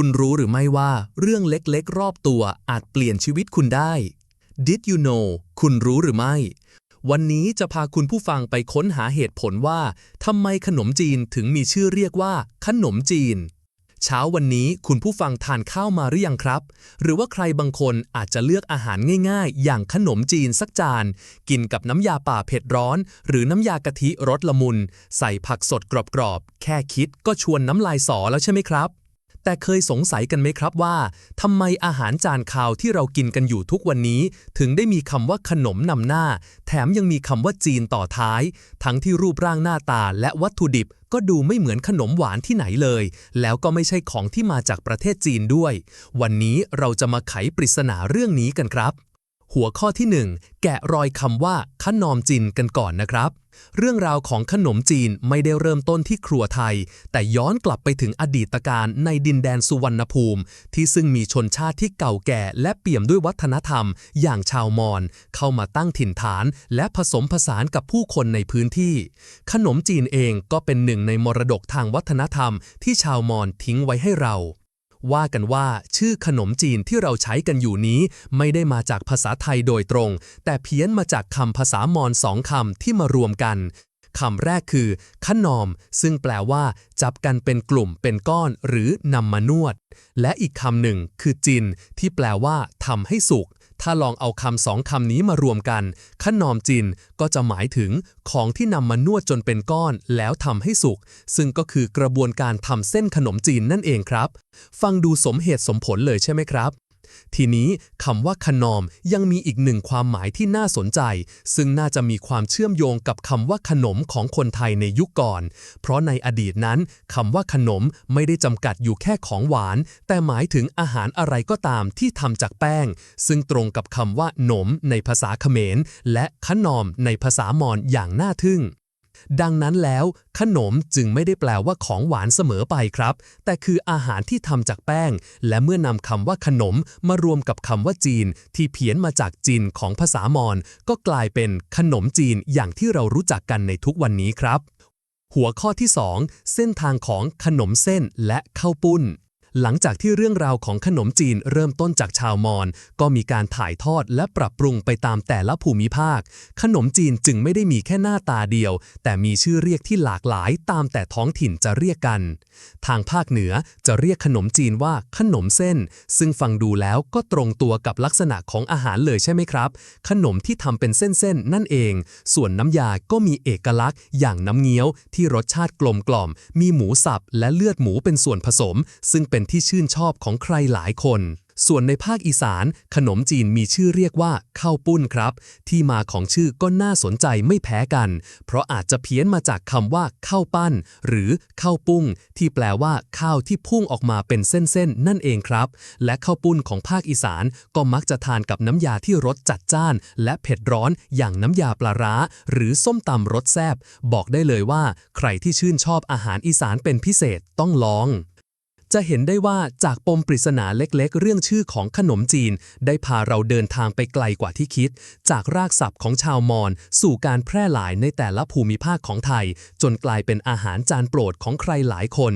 คุณรู้หรือไม่ว่าเรื่องเล็กๆ รอบตัวอาจเปลี่ยนชีวิตคุณได้ Did you know คุณรู้หรือไม่ วันนี้จะพาคุณผู้ฟังไปค้นหาเหตุผลว่าทำไมขนมจีนถึงมีชื่อเรียกว่า ขนมจีน เช้าวันนี้คุณผู้ฟังทานข้าวมาหรือยังครับ หรือว่าใครบางคนอาจจะเลือกอาหารง่ายๆ อย่างขนมจีนสักจาน กินกับน้ำยาป่าเผ็ดร้อน หรือน้ำยากะทิรสละมุน ใส่ผักสดกรอบๆ แค่คิดก็ชวนน้ำลายสอแล้วใช่ไหมครับ แต่เคยสงสัยกันไหมครับว่าทำไมอาหารจานคาวที่เรากินกันอยู่ทุกวันนี้ ถึงได้มีคำว่าขนมนำหน้า แถมยังมีคำว่าจีนต่อท้าย ทั้งที่รูปร่างหน้าตาและวัตถุดิบก็ดูไม่เหมือนขนมหวานที่ไหนเลย แล้วก็ไม่ใช่ของที่มาจากประเทศจีนด้วย วันนี้เราจะมาไขปริศนาเรื่องนี้กันครับ หัวข้อที่ 1 แกะรอยคำว่าขนมจีนกันก่อนนะครับ เรื่องราวของขนมจีนไม่ได้เริ่มต้นที่ครัวไทย แต่ย้อนกลับไปถึงอดีตการในดินแดนสุวรรณภูมิ ที่ซึ่งมีชนชาติที่เก่าแก่ และเปี่ยมด้วยวัฒนธรรม อย่างชาวมอญเข้ามาตั้งถิ่นฐาน และผสมผสานกับผู้คนในพื้นที่ ขนมจีนเองก็เป็นหนึ่งในมรดกทางวัฒนธรรม ที่ชาวมอญทิ้งไว้ให้เรา ว่ากันว่าชื่อขนมจีนที่เราใช้กันอยู่นี้ ไม่ได้มาจากภาษาไทยโดยตรง แต่เพี้ยนมาจากคำภาษามอญสองคำที่มารวมกันคำแรกคือขนอม ซึ่งแปลว่า จับกันเป็นกลุ่มเป็นก้อน หรือนำมานวด และอีกคำหนึ่งคือจิน ที่แปลว่าทำให้สุก ถ้าลองเอาคำสองคำนี้มารวมกัน ขนอมจินก็จะหมายถึงของที่นำมานวดจนเป็นก้อนแล้วทำให้สุก ซึ่งก็คือกระบวนการทำเส้นขนมจีนนั่นเองครับ ฟังดูสมเหตุสมผลเลยใช่ไหมครับ ทีนี้คำว่าขนอมยังมีอีกหนึ่งความหมายที่น่าสนใจ ซึ่งน่าจะมีความเชื่อมโยงกับคำว่าขนมของคนไทยในยุคก่อน เพราะในอดีตนั้นคำว่าขนมไม่ได้จำกัดอยู่แค่ของหวาน แต่หมายถึงอาหารอะไรก็ตามที่ทำจากแป้ง ซึ่งตรงกับคำว่าหนมในภาษาเขมร และขนอมในภาษามอญอย่างน่าทึ่ง ดังนั้นแล้ว ขนมจึงไม่ได้แปลว่าของหวานเสมอไปครับ แต่คืออาหารที่ทำจากแป้ง และเมื่อนำคำว่าขนมมารวมกับคำว่าจีน ที่เพี้ยนมาจากจีนของภาษามอญก็กลายเป็นขนมจีนอย่างที่เรารู้จักกันในทุกวันนี้ครับ หัวข้อที่ 2 เส้นทางของขนมเส้นและข้าวปุ้น หลังจากที่เรื่องราวของขนมจีนเริ่มต้นจากชาวมอญก็มีการถ่ายทอดและปรับปรุงไปตามแต่ละภูมิภาค ขนมจีนจึงไม่ได้มีแค่หน้าตาเดียว แต่มีชื่อเรียกที่หลากหลายตามแต่ท้องถิ่นจะเรียกกัน ทางภาคเหนือจะเรียกขนมจีนว่าขนมเส้น ซึ่งฟังดูแล้วก็ตรงตัวกับลักษณะของอาหารเลยใช่ไหมครับ ขนมที่ทำเป็นเส้นๆนั่นเอง ส่วนน้ำยาก็มีเอกลักษณ์อย่างน้ำเงี้ยวที่รสชาติกลมกล่อม มีหมูสับและเลือดหมูเป็นส่วนผสม ซึ่งเป็น็นที่ชื่นชอบของใครหลายคน ส่วนในภาคอีสาน ขนมจีนมีชื่อเรียกว่าข้าวปุ้นครับ ที่มาของชื่อก็น่าสนใจไม่แพ้กัน เพราะอาจจะเพี้ยนมาจากคำว่าข้าวปั้น หรือข้าวปุ้ง ที่แปลว่าข้าวที่พุ่งออกมาเป็นเส้นๆ นั่นเองครับ และข้าวปุ้นของภาคอีสานก็มักจะทานกับน้ำยาที่รสจัดจ้าน และเผ็ดร้อนอย่างน้ำยาปลาร้า หรือส้มตำรสแซบบอกได้เลยว่า ใครที่ชื่นชอบอาหารอีสานเป็นพิเศษต้องลอง จะเห็นได้ว่าจากปมปริศนาเล็กๆ เรื่องชื่อของขนมจีน ได้พาเราเดินทางไปไกลกว่าที่คิด จากรากศัพท์ของชาวมอญสู่การแพร่หลายในแต่ละภูมิภาคของไทย จนกลายเป็นอาหารจานโปรดของใครหลายคน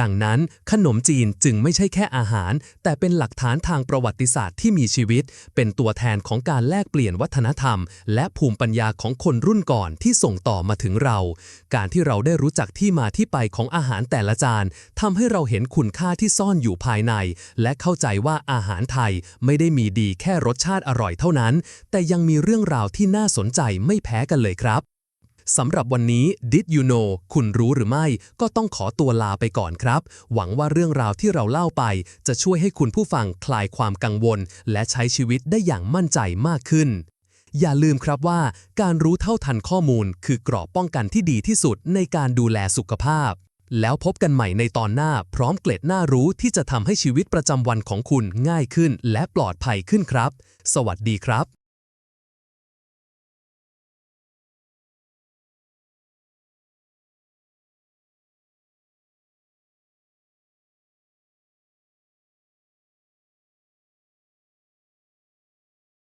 ดังนั้นขนมจีนจึงไม่ใช่แค่อาหาร แต่เป็นหลักฐานทางประวัติศาสตร์ที่มีชีวิต เป็นตัวแทนของการแลกเปลี่ยนวัฒนธรรม และภูมิปัญญาของคนรุ่นก่อนที่ส่งต่อมาถึงเรา การที่เราได้รู้จักที่มาที่ไปของอาหารแต่ละจานทำให้เราเห็นคุณค่าที่ซ่อนอยู่ภายใน และเข้าใจว่าอาหารไทยไม่ได้มีดีแค่รสชาติอร่อยเท่านั้น แต่ยังมีเรื่องราวที่น่าสนใจไม่แพ้กันเลยครับ สำหรับวันนี้ Did you know คุณรู้หรือไม่ ก็ต้องขอตัวลาไปก่อนครับ หวังว่าเรื่องราวที่เราเล่าไป จะช่วยให้คุณผู้ฟังคลายความกังวล และใช้ชีวิตได้อย่างมั่นใจมากขึ้น อย่าลืมครับว่า การรู้เท่าทันข้อมูล คือกรอบป้องกันที่ดีที่สุดในการดูแลสุขภาพ แล้วพบกันใหม่ในตอนหน้า พร้อมเกล็ดน่ารู้ที่จะทำให้ชีวิตประจำวันของคุณง่ายขึ้น และปลอดภัยขึ้นครับ สวัสดีครับ